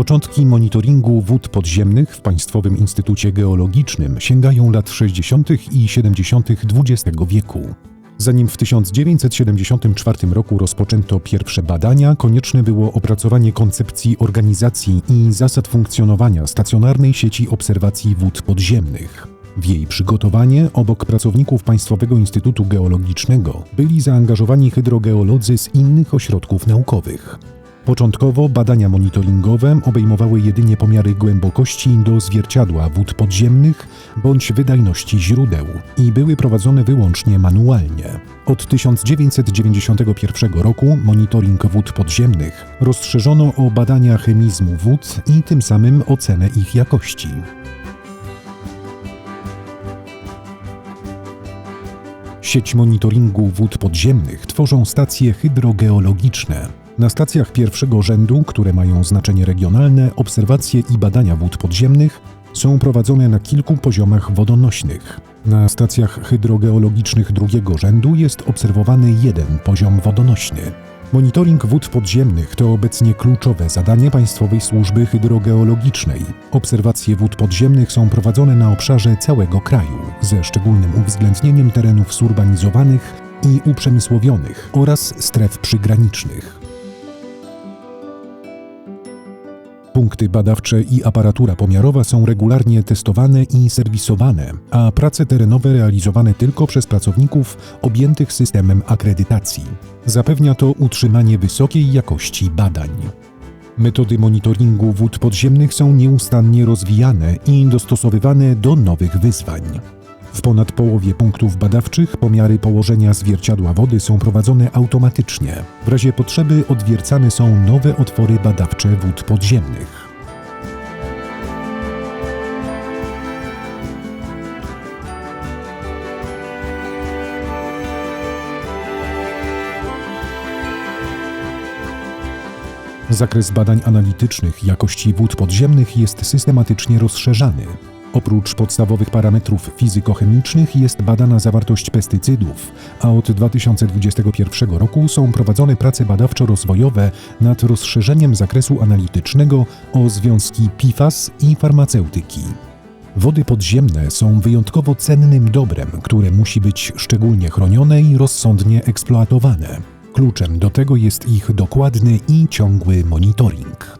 Początki monitoringu wód podziemnych w Państwowym Instytucie Geologicznym sięgają lat 60. i 70. XX wieku. Zanim w 1974 roku rozpoczęto pierwsze badania, konieczne było opracowanie koncepcji organizacji i zasad funkcjonowania stacjonarnej sieci obserwacji wód podziemnych. W jej przygotowanie, obok pracowników Państwowego Instytutu Geologicznego, byli zaangażowani hydrogeolodzy z innych ośrodków naukowych. Początkowo badania monitoringowe obejmowały jedynie pomiary głębokości do zwierciadła wód podziemnych bądź wydajności źródeł i były prowadzone wyłącznie manualnie. Od 1991 roku monitoring wód podziemnych rozszerzono o badania chemizmu wód i tym samym ocenę ich jakości. Sieć monitoringu wód podziemnych tworzą stacje hydrogeologiczne. Na stacjach pierwszego rzędu, które mają znaczenie regionalne, obserwacje i badania wód podziemnych są prowadzone na kilku poziomach wodonośnych. Na stacjach hydrogeologicznych drugiego rzędu jest obserwowany jeden poziom wodonośny. Monitoring wód podziemnych to obecnie kluczowe zadanie Państwowej Służby Hydrogeologicznej. Obserwacje wód podziemnych są prowadzone na obszarze całego kraju, ze szczególnym uwzględnieniem terenów zurbanizowanych i uprzemysłowionych oraz stref przygranicznych. Punkty badawcze i aparatura pomiarowa są regularnie testowane i serwisowane, a prace terenowe realizowane tylko przez pracowników objętych systemem akredytacji. Zapewnia to utrzymanie wysokiej jakości badań. Metody monitoringu wód podziemnych są nieustannie rozwijane i dostosowywane do nowych wyzwań. W ponad połowie punktów badawczych pomiary położenia zwierciadła wody są prowadzone automatycznie. W razie potrzeby odwiercane są nowe otwory badawcze wód podziemnych. Zakres badań analitycznych jakości wód podziemnych jest systematycznie rozszerzany. Oprócz podstawowych parametrów fizykochemicznych jest badana zawartość pestycydów, a od 2021 roku są prowadzone prace badawczo-rozwojowe nad rozszerzeniem zakresu analitycznego o związki PFAS i farmaceutyki. Wody podziemne są wyjątkowo cennym dobrem, które musi być szczególnie chronione i rozsądnie eksploatowane. Kluczem do tego jest ich dokładny i ciągły monitoring.